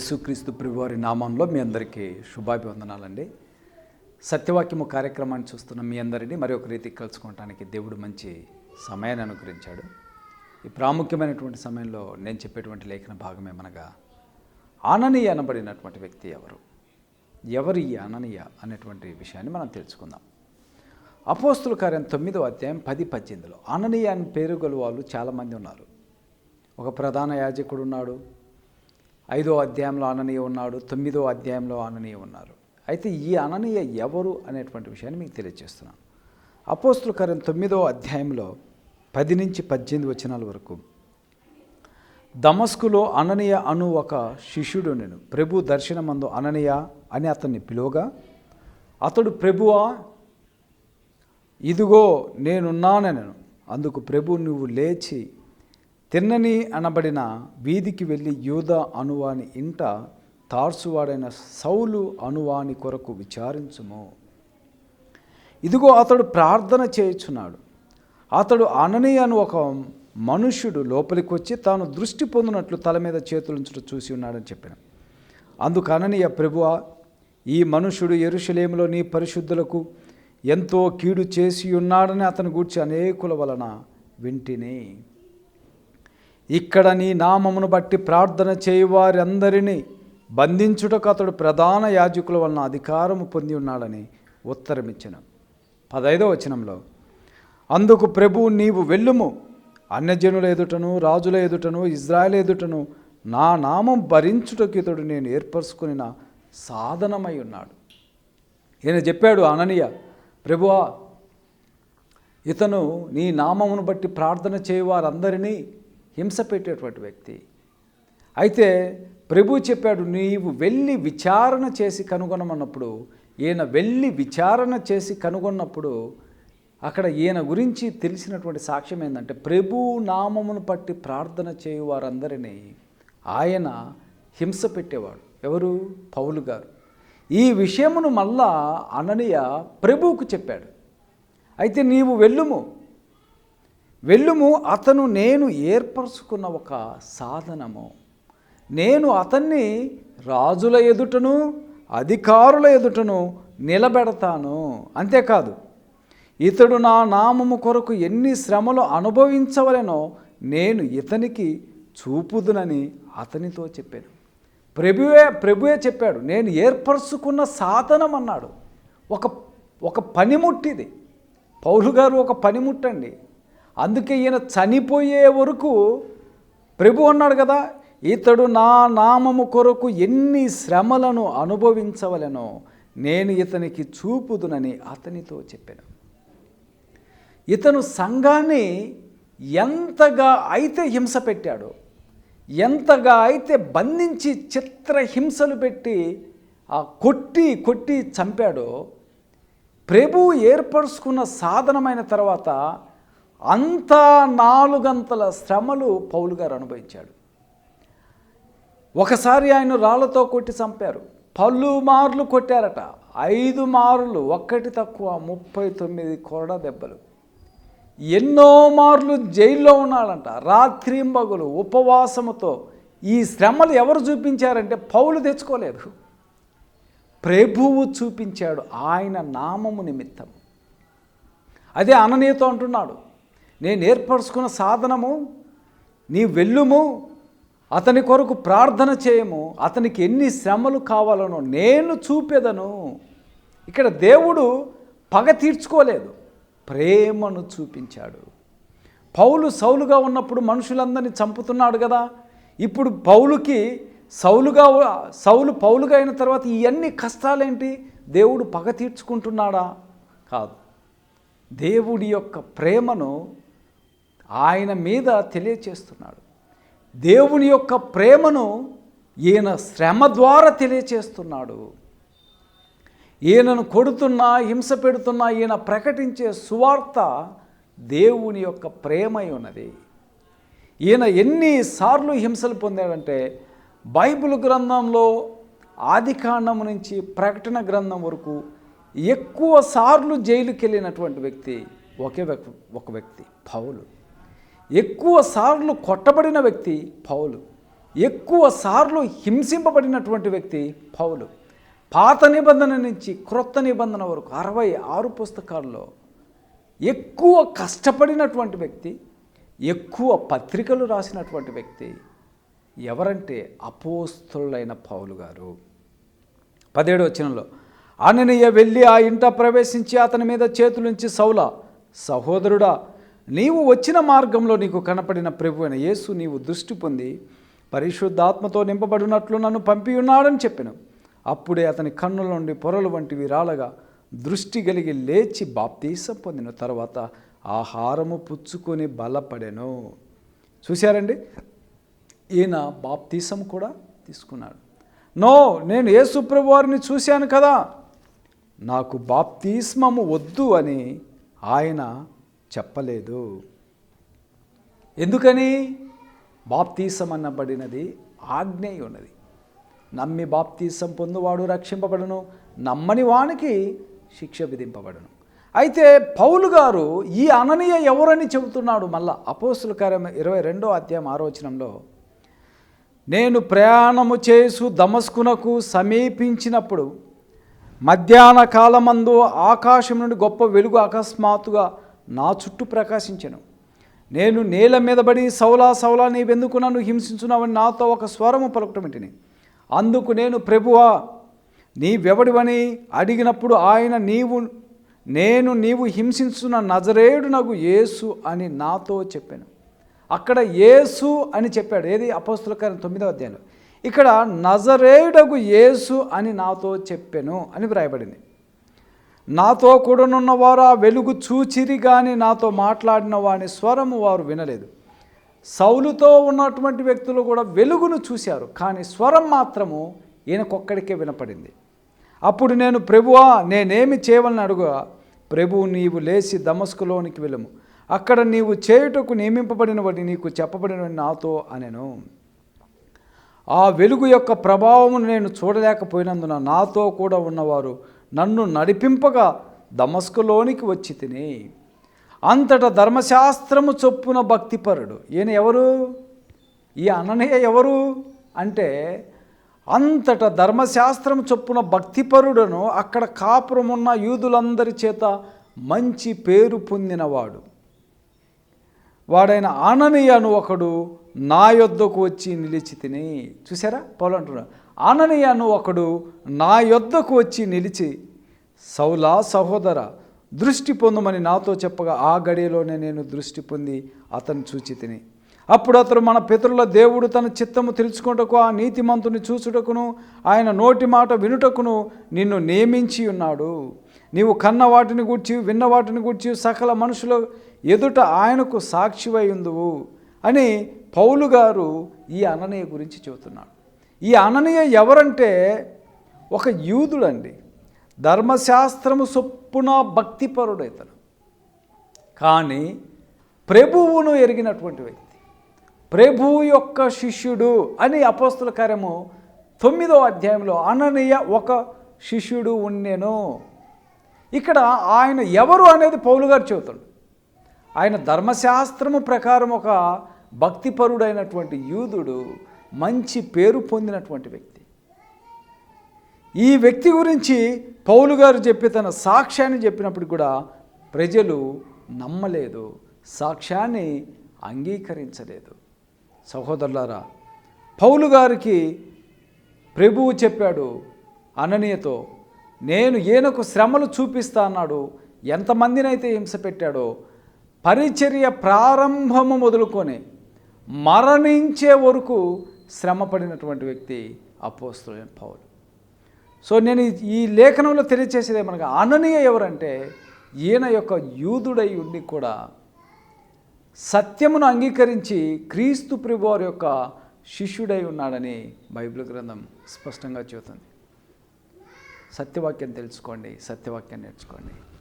యేసుక్రీస్తు ప్రభువారి నామంలో మీ అందరికీ శుభాభివందనాలండి. సత్యవాక్యము కార్యక్రమాన్ని చూస్తున్న మీ అందరినీ మరి ఒక రీతికి కలుసుకోవటానికి దేవుడు మంచి సమయాన్ని అనుగ్రహించాడు. ఈ ప్రాముఖ్యమైనటువంటి సమయంలో నేను చెప్పేటువంటి లేఖన భాగం ఏమనగా ఆననీయ అనబడినటువంటి వ్యక్తి ఎవరు? ఎవరు ఈ ఆననీయ అనేటువంటి విషయాన్ని మనం తెలుసుకుందాం. అపోస్తుల కార్యం తొమ్మిదో అధ్యాయం పది పద్దెనిమిదిలో ఆననీయ అని పేరు గల వాళ్ళు చాలామంది ఉన్నారు. ఒక ప్రధాన యాజకుడు ఉన్నాడు ఐదో అధ్యాయంలో అననీయ ఉన్నాడు తొమ్మిదో అధ్యాయంలో అననీయ ఉన్నారు. అయితే ఈ అననీయ ఎవరు అనేటువంటి విషయాన్ని మీకు తెలియజేస్తున్నాను అపోస్తుల కార్యం తొమ్మిదో అధ్యాయంలో పది నుంచి పద్దెనిమిది వచనాల వరకు. దమస్కులో అననీయ అను ఒక శిష్యుడు నేను. ప్రభు దర్శనమందు అననీయ అని అతన్ని పిలువగా అతడు ప్రభువా ఇదిగో నేనున్నానను అందుకు ప్రభు నువ్వు లేచి తిన్నని అనబడిన వీధికి వెళ్ళి యూద అనువాని ఇంట తార్సువాడైన సౌలు అనువాని కొరకు విచారించుము. ఇదిగో అతడు ప్రార్థన చేయుచున్నాడు. అతడు అనని అను ఒక మనుష్యుడు లోపలికి వచ్చి తాను దృష్టి పొందినట్లు తల మీద చేతులుంచుట చూసి ఉన్నాడని చెప్పిన. అందుకు అననీయ ప్రభువ ఈ మనుషుడు ఎరుషలేములో నీ పరిశుద్ధులకు ఎంతో కీడు చేసి ఉన్నాడని అతని గూర్చి అనేకుల వలన వింటిని. ఇక్కడ నీ నామమును బట్టి ప్రార్థన చేయువారందరినీ బంధించుటకు అతడు ప్రధాన యాజకుల వలన అధికారము పొంది ఉన్నాడని ఉత్తరమిచ్చిన. పదైదో వచనంలో అందుకు ప్రభు నీవు వెళ్ళుము. అన్యజనుల ఎదుటను రాజుల ఎదుటను ఇజ్రాయెల్ ఎదుటను నా నామం భరించుటకు ఇతడు నేను ఏర్పరచుకుని సాధనమై ఉన్నాడు. ఈయన చెప్పాడు అననీయ ప్రభువా ఇతను నీ నామమును బట్టి ప్రార్థన చేయవారందరినీ హింస పెట్టేటువంటి వ్యక్తి. అయితే ప్రభు చెప్పాడు నీవు వెళ్ళి విచారణ చేసి కనుగొనమన్నప్పుడు ఈయన వెళ్ళి విచారణ చేసి కనుగొన్నప్పుడు అక్కడ ఈయన గురించి తెలిసినటువంటి సాక్ష్యం ఏంటంటే ప్రభు నామమును పట్టి ప్రార్థన చేయు వారందరినీ ఆయన హింస పెట్టేవాడు. ఎవరు? పౌలు గారు. ఈ విషయమును మళ్ళా అననీయ ప్రభువుకు చెప్పాడు. అయితే నీవు వెళ్ళుము వెళ్ళుము అతను నేను ఏర్పరచుకున్న ఒక సాధనము. నేను అతన్ని రాజుల ఎదుటను అధికారుల ఎదుటను నిలబెడతాను. అంతేకాదు ఇతడు నా నామము కొరకు ఎన్ని శ్రమలు అనుభవించవలెనో నేను ఇతనికి చూపుదునని అతనితో చెప్పాను. ప్రభువే ప్రభువే చెప్పాడు నేను ఏర్పరచుకున్న సాధనం అన్నాడు. ఒక ఒక పనిముట్టిది. పౌలు గారు ఒక పనిముట్టండి. అందుకే ఈయన చనిపోయే వరకు ప్రభు అన్నాడు కదా ఇతడు నా నామము కొరకు ఎన్ని శ్రమలను అనుభవించవలెనో నేను ఇతనికి చూపుదునని అతనితో చెప్పాను. ఇతను సంఘాన్ని ఎంతగా అయితే హింస పెట్టాడో ఎంతగా అయితే బంధించి చిత్ర హింసలు పెట్టి ఆ కొట్టి కొట్టి చంపాడో ప్రభు ఏర్పరుచుకున్న సాధనమైన తర్వాత అంతా నాలుగంతల శ్రమలు పౌలు గారు అనుభవించాడు. ఒకసారి ఆయన రాళ్ళతో కొట్టి చంపారు. పళ్ళు మార్లు కొట్టారట. ఐదు మార్లు ఒక్కటి తక్కువ ముప్పై తొమ్మిది కొరడ దెబ్బలు. ఎన్నో మార్లు జైల్లో ఉన్నాడంట. రాత్రింబగులు ఉపవాసముతో ఈ శ్రమలు ఎవరు చూపించారంటే పౌలు తెచ్చుకోలేదు. ప్రభువు చూపించాడు ఆయన నామము నిమిత్తం. అదే అననీయతో అంటున్నాడు. నేను ఏర్పరచుకున్న సాధనము నీ వెళ్ళుము అతని కొరకు ప్రార్థన చేయము అతనికి ఎన్ని శ్రమలు కావాలనో నేను చూపెదను. ఇక్కడ దేవుడు పగ తీర్చుకోలేదు ప్రేమను చూపించాడు. పౌలు సౌలుగా ఉన్నప్పుడు మనుషులందరినీ చంపుతున్నాడు కదా. ఇప్పుడు పౌలుకి సౌలుగా సౌలు పౌలుగా అయిన తర్వాత ఇవన్నీ కష్టాలేంటి? దేవుడు పగ తీర్చుకుంటున్నాడా? కాదు. దేవుడి యొక్క ప్రేమను ఆయన మీద తెలియచేస్తున్నాడు. దేవుని యొక్క ప్రేమను ఈయన శ్రమ ద్వారా తెలియచేస్తున్నాడు. ఈయనను కొడుతున్నా హింస పెడుతున్నా ఈయన ప్రకటించే సువార్త దేవుని యొక్క ప్రేమై ఉన్నది. ఈయన ఎన్నిసార్లు హింసలు పొందాడంటే బైబిల్ గ్రంథంలో ఆదికాండం నుంచి ప్రకటన గ్రంథం వరకు ఎక్కువ సార్లు జైలుకి వెళ్ళినటువంటి వ్యక్తి ఒకే వ్యక్తి ఒక వ్యక్తి పౌలు. ఎక్కువ సార్లు కొట్టబడిన వ్యక్తి పౌలు. ఎక్కువ సార్లు హింసింపబడినటువంటి వ్యక్తి పౌలు. పాత నిబంధన నుంచి క్రొత్త నిబంధన వరకు అరవై ఆరు పుస్తకాల్లో ఎక్కువ కష్టపడినటువంటి వ్యక్తి ఎక్కువ పత్రికలు రాసినటువంటి వ్యక్తి ఎవరంటే అపోస్తులైన పౌలు గారు. పదిహేడు వచనంలో అననీయ వెళ్ళి ఆ ఇంట ప్రవేశించి అతని మీద చేతులుంచి సౌల సహోదరుడా నీవు వచ్చిన మార్గంలో నీకు కనపడిన ప్రభు అయిన యేసు నీవు దృష్టి పొంది పరిశుద్ధాత్మతో నింపబడినట్లు నన్ను పంపి ఉన్నాడని చెప్పాను. అప్పుడే అతని కన్నుల నుండి పొరలు వంటివి రాలగా దృష్టి కలిగి లేచి బాప్తీసం పొందిన తర్వాత ఆహారము పుచ్చుకొని బలపడెను. చూశారండి? ఈయన బాప్తీసం కూడా తీసుకున్నాడు. నో నేను యేసుప్రభు వారిని చూశాను కదా. నాకు బాప్తీస్మము వద్దు అని ఆయన చెప్పలేదు. ఎందుకని? బాప్తీసం అన్నబడినది ఆజ్ఞయి ఉన్నది నమ్మి బాప్తీసం పొందువాడు రక్షింపబడను నమ్మని వానికి శిక్ష విధింపబడను. అయితే పౌలు గారు ఈ అననీయ ఎవరని చెబుతున్నాడు మళ్ళా అపోసుల కార్యం ఇరవై రెండో అధ్యాయం ఆరోచనంలో నేను ప్రయాణము చేసు దమస్కునకు సమీపించినప్పుడు మధ్యాహ్న కాలమందు ఆకాశం నుండి గొప్ప వెలుగు అకస్మాత్తుగా నా చుట్టూ ప్రకాశించను. నేను నేల మీద పడి సౌలా సౌలా నీవెందుకు నన్ను హింసించున్నావని నాతో ఒక స్వరము పలుకటమిటిని. అందుకు నేను ప్రభువా నీవెవడివని అడిగినప్పుడు ఆయన నీవు నేను నీవు హింసించున్న నజరేడు నగు యేసు అని నాతో చెప్పాను. అక్కడ యేసు అని చెప్పాడు. ఏది? అపోస్తుల కార్యం తొమ్మిదవ అధ్యాయంలో. ఇక్కడ నజరేయుడగు యేసు అని నాతో చెప్పాను అని వ్రాయబడింది. నాతో కూడనున్న వారు ఆ వెలుగు చూచిరి కానీ నాతో మాట్లాడిన వాని స్వరము వారు వినలేదు. సౌలుతో ఉన్నటువంటి వ్యక్తులు కూడా వెలుగును చూశారు కానీ స్వరం మాత్రము ఈయనకొక్కడికే వినపడింది. అప్పుడు నేను ప్రభువా నేనేమి చేయవలని అడుగుగా ప్రభు నీవు లేచి దమస్కులోనికి వెళ్ళము. అక్కడ నీవు చేయుటకు నియమింపబడిన వాటి నీకు చెప్పబడిన నాతో అనెను. ఆ వెలుగు యొక్క ప్రభావమును నేను చూడలేకపోయినందున నాతో కూడా ఉన్నవారు నన్ను నడిపింపగా దమస్కులోనికి వచ్చి తిని అంతట ధర్మశాస్త్రము చొప్పున భక్తిపరుడు. ఈయన ఎవరు? ఈ అననయ్య ఎవరు? అంటే అంతట ధర్మశాస్త్రం చొప్పున భక్తిపరుడను అక్కడ కాపురమున్న యూదులందరి చేత మంచి పేరు పొందినవాడు. వాడైన ఆననీయను ఒకడు నా యొద్దకు వచ్చి నిలిచి తిని చూసారా పౌలు అంటున్నాడు ఆననీయను ఒకడు నా యొద్దకు వచ్చి నిలిచి సౌలా సహోదర దృష్టి పొందమని నాతో చెప్పగా ఆ గడియలోనే నేను దృష్టి పొంది అతను చూచి తిని. అప్పుడు అతడు మన పితరుల దేవుడు తన చిత్తము తెలుసుకుంటకు ఆ నీతిమంతుని చూచుటకును ఆయన నోటి మాట వినుటకును నిన్ను నియమించి ఉన్నాడు. నీవు కన్న వాటిని గూర్చి విన్న వాటిని గూర్చి సకల మనుషుల ఎదుట ఆయనకు సాక్షివై ఉందువు అని పౌలు గారు ఈ అననీయ గురించి చెబుతున్నాడు. ఈ అననీయ ఎవరంటే ఒక యూదుడండి. ధర్మశాస్త్రము సొప్పున భక్తిపరుడు ఇతను కానీ ప్రభువును ఎరిగినటువంటి వ్యక్తి. ప్రభువు యొక్క శిష్యుడు అని అపోస్తుల కార్యము తొమ్మిదో అధ్యాయంలో అననీయ ఒక శిష్యుడు ఉండేను ఇక్కడ ఆయన ఎవరు అనేది పౌలు గారు చెబుతాడు. ఆయన ధర్మశాస్త్రము ప్రకారం ఒక భక్తిపరుడైనటువంటి యూదుడు. మంచి పేరు పొందినటువంటి వ్యక్తి. ఈ వ్యక్తి గురించి పౌలు గారు చెప్పి తన సాక్ష్యాన్ని చెప్పినప్పుడు కూడా ప్రజలు నమ్మలేదు సాక్ష్యాన్ని అంగీకరించలేదు. సహోదరులారా పౌలు గారికి ప్రభువు చెప్పాడు అననీయతో నేను ఈయనకు శ్రమలు చూపిస్తా అన్నాడు. ఎంతమందినైతే హింస పెట్టాడో పరిచర్య ప్రారంభము మొదలుకొని మరణించే వరకు శ్రమపడినటువంటి వ్యక్తి అపోస్తులైన పౌలు. సో నేను ఈ- ఈ లేఖనంలో తెలియచేసేది ఏమనగా అననీయ ఎవరంటే ఈయన యొక్క యూదుడై ఉండి కూడా సత్యమును అంగీకరించి క్రీస్తు ప్రభువారి యొక్క శిష్యుడై ఉన్నాడని బైబిల్ గ్రంథం స్పష్టంగా చెబుతుంది. సత్యవాక్యం తెలుసుకోండి సత్యవాక్యం నేర్చుకోండి.